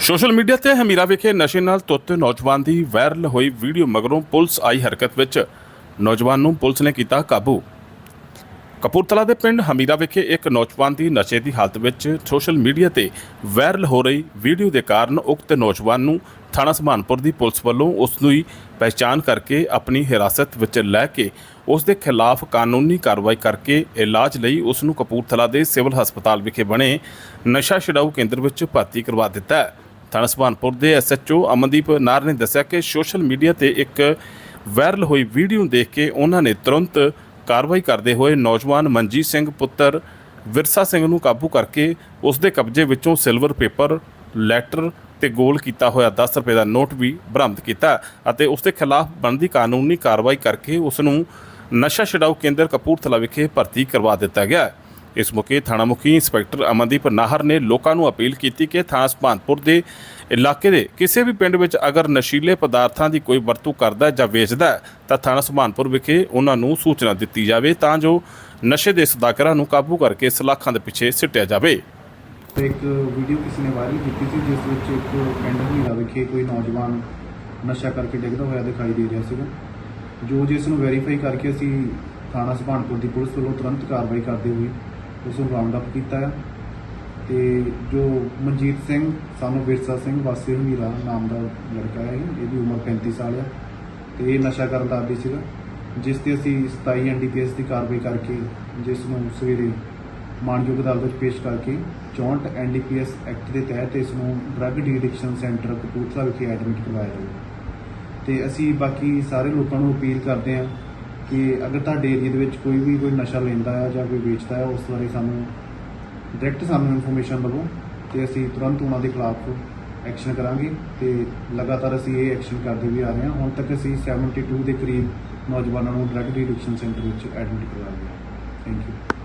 Social media ਤੇ ਹਮੀਰਾ ਵਿਖੇ ਨਸ਼ੇ ਨਾਲ ਧੁੱਤ ਨੌਜਵਾਨ ਦੀ ਵਾਇਰਲ ਹੋਈ ਵੀਡੀਓ ਮਗਰੋਂ ਪੁਲਿਸ ਆਈ ਹਰਕਤ ਵਿੱਚ। ਨੌਜਵਾਨ ਨੂੰ ਪੁਲਿਸ ਨੇ ਕੀਤਾ ਕਾਬੂ। ਕਪੂਰਥਲਾ ਦੇ ਪਿੰਡ ਹਮੀਰਾ ਵਿਖੇ ਇੱਕ ਨੌਜਵਾਨ ਦੀ ਨਸ਼ੇ ਦੀ ਹਾਲਤ ਵਿੱਚ ਸੋਸ਼ਲ ਮੀਡੀਆ ਤੇ ਵਾਇਰਲ ਹੋ ਰਹੀ ਵੀਡੀਓ ਦੇ ਕਾਰਨ ਉਕਤ ਨੌਜਵਾਨ ਨੂੰ ਥਾਣਾ ਸਮਾਨਪੁਰ ਦੀ ਪੁਲਿਸ ਵੱਲੋਂ ਉਸ ਦੀ ਪਹਿਚਾਣ ਕਰਕੇ ਆਪਣੀ ਹਿਰਾਸਤ ਵਿੱਚ ਲੈ ਕੇ ਉਸ ਦੇ ਖਿਲਾਫ ਕਾਨੂੰਨੀ ਕਾਰਵਾਈ ਕਰਕੇ ਇਲਾਜ ਲਈ ਉਸ ਨੂੰ ਕਪੂਰਥਲਾ ਦੇ ਸਿਵਲ ਹਸਪਤਾਲ ਵਿਖੇ ਬਣੇ ਨਸ਼ਾ ਛਡਾਊ ਕੇਂਦਰ ਵਿੱਚ ਭਰਤੀ ਕਰਵਾ ਦਿੱਤਾ ਹੈ। ਥਾਣਾ ਸੁਭਾਨਪੁਰ ਦੇ ਐਸਐਚਓ ਅਮਨਦੀਪ ਨਾਰ ਨੇ ਦੱਸਿਆ ਕਿ ਸੋਸ਼ਲ ਮੀਡੀਆ ਤੇ ਇੱਕ ਵਾਇਰਲ ਹੋਈ ਵੀਡੀਓ ਦੇਖ ਕੇ ਉਹਨਾਂ ਨੇ ਤੁਰੰਤ ਕਾਰਵਾਈ ਕਰਦੇ ਹੋਏ ਨੌਜਵਾਨ ਮਨਜੀਤ ਸਿੰਘ, ਪੁੱਤਰ ਵਿਰਸਾ ਸਿੰਘ ਨੂੰ ਕਾਬੂ ਕਰਕੇ ਉਸ ਦੇ ਕਬਜ਼ੇ ਵਿੱਚੋਂ ਸਿਲਵਰ ਪੇਪਰ, ਲੈਟਰ ਤੇ ਗੋਲ ਕੀਤਾ ਹੋਇਆ 10 ਰੁਪਏ ਦਾ ਨੋਟ ਵੀ ਬਰਾਮਦ ਕੀਤਾ ਅਤੇ ਉਸ ਦੇ ਖਿਲਾਫ ਬਣਦੀ ਕਾਨੂੰਨੀ ਕਾਰਵਾਈ ਕਰਕੇ ਉਸ ਨੂੰ ਨਸ਼ਾ ਛਡਾਊ ਕੇਂਦਰ ਕਪੂਰਥਲਾ ਵਿਖੇ ਭਰਤੀ ਕਰਵਾ ਦਿੱਤਾ ਗਿਆ। ਇਸ ਮੌਕੇ ਥਾਣਾ ਮੁਖੀ ਇੰਸਪੈਕਟਰ ਅਮਨਦੀਪ ਨਾਹਰ ਨੇ ਲੋਕਾਂ ਨੂੰ ਅਪੀਲ ਕੀਤੀ ਕਿ ਥਾਣਾ ਸੁਭਾਨਪੁਰ ਦੇ ਇਲਾਕੇ ਦੇ ਕਿਸੇ ਵੀ ਪਿੰਡ ਵਿੱਚ ਅਗਰ ਨਸ਼ੀਲੇ ਪਦਾਰਥਾਂ ਦੀ ਕੋਈ ਵਰਤੋਂ ਕਰਦਾ ਜਾਂ ਵੇਚਦਾ ਤਾਂ ਥਾਣਾ ਸੁਭਾਨਪੁਰ ਵਿਖੇ ਉਹਨਾਂ ਨੂੰ ਸੂਚਨਾ ਦਿੱਤੀ ਜਾਵੇ ਤਾਂ ਜੋ ਨਸ਼ੇ ਦੇ ਸਦਾਕਰਾਂ ਨੂੰ ਕਾਬੂ ਕਰਕੇ ਸਲਾਖਾਂ ਦੇ ਪਿੱਛੇ ਸਿੱਟਿਆ ਜਾਵੇ। ਇੱਕ ਵੀਡੀਓ ਕਿਸੇ ਨੇ ਵਾਇਰਲ ਕੀਤੀ ਸੀ, ਜਿਸ ਵਿੱਚ ਇੱਕ ਪਿੰਡ ਹੀਰਾ ਵਿਖੇ ਕੋਈ ਨੌਜਵਾਨ ਨਸ਼ਾ ਕਰਕੇ ਡਿੱਗਦਾ ਹੋਇਆ ਦਿਖਾਈ ਦੇ ਰਿਹਾ ਸੀਗਾ। ਜੋ ਜਿਸ ਨੂੰ ਵੈਰੀਫਾਈ ਕਰਕੇ ਅਸੀਂ ਥਾਣਾ ਸੁਭਾਨਪੁਰ ਦੀ ਪੁਲਿਸ ਵੱਲੋਂ ਤੁਰੰਤ ਕਾਰਵਾਈ ਕਰਦੇ ਹੋਏ ਉਸ ਨੂੰ ਰਾਉਂਡ ਅਪ ਕੀਤਾ ਹੈ। ਤੇ ਜੋ ਮਨਜੀਤ ਸਿੰਘ, ਸਾਨੂੰ ਵਿਰਸਾ ਸਿੰਘ ਵਾਸੀ ਹੀਰਾ ਨਾਮ ਦਾ ਲੜਕਾ ਹੈ ਇਹਦੀ ਉਮਰ 35 ਸਾਲ ਹੈ ਤੇ ਇਹ ਨਸ਼ਾ ਕਰਨ ਦਾ ਆਦੀ ਸੀਗਾ, ਜਿਸ ਤੇ ਅਸੀਂ 27 ਐਨਡੀਪੀਐਸ ਦੀ ਕਾਰਵਾਈ ਕਰਕੇ, ਜਿਸ ਨੂੰ ਸਵੇਰੇ ਮਾਨਯੋਗ ਅਦਾਲਤ ਵਿੱਚ ਪੇਸ਼ ਕਰਕੇ 64 ਐਨਡੀਪੀਐਸ ਐਕਟ ਦੇ ਤਹਿਤ ਇਸ ਨੂੰ ਡਰੱਗ ਡੀਡਿਕਸ਼ਨ ਸੈਂਟਰ ਕਪੂਰਥਲਾ ਵਿਖੇ ਐਡਮਿਟ ਕਰਵਾਇਆ ਜਾਵੇ ਤੇ ਅਸੀਂ ਬਾਕੀ ਸਾਰੇ ਲੋਕਾਂ ਨੂੰ ਅਪੀਲ ਕਰਦੇ ਹਾਂ ਕਿ ਅਗਰ ਤੁਹਾਡੇ ਏਰੀਆ ਦੇ ਵਿੱਚ ਕੋਈ ਵੀ ਕੋਈ ਨਸ਼ਾ ਲੈਂਦਾ ਹੈ ਜਾਂ ਕੋਈ ਵੇਚਦਾ ਹੈ ਉਸ ਬਾਰੇ ਸਾਨੂੰ ਡਾਇਰੈਕਟ ਸਾਨੂੰ ਇਨਫੋਰਮੇਸ਼ਨ ਦਿਵੋ ਤੇ ਅਸੀਂ ਤੁਰੰਤ ਉਹਨਾਂ ਦੇ ਖਿਲਾਫ ਐਕਸ਼ਨ ਕਰਾਂਗੇ ਤੇ ਲਗਾਤਾਰ ਅਸੀਂ ਇਹ ਐਕਸ਼ਨ ਕਰਦੇ ਵੀ ਆ ਰਹੇ ਹਾਂ। ਹੁਣ ਤੱਕ ਅਸੀਂ 72 ਦੇ ਕਰੀਬ ਨੌਜਵਾਨਾਂ ਨੂੰ ਡਰੱਗ ਡੀਡਿਕਸ਼ਨ ਸੈਂਟਰ ਵਿੱਚ ਐਡਮਿਟ ਕਰਵਾਇਆ ਗਿਆ ਥੈਂਕ ਯੂ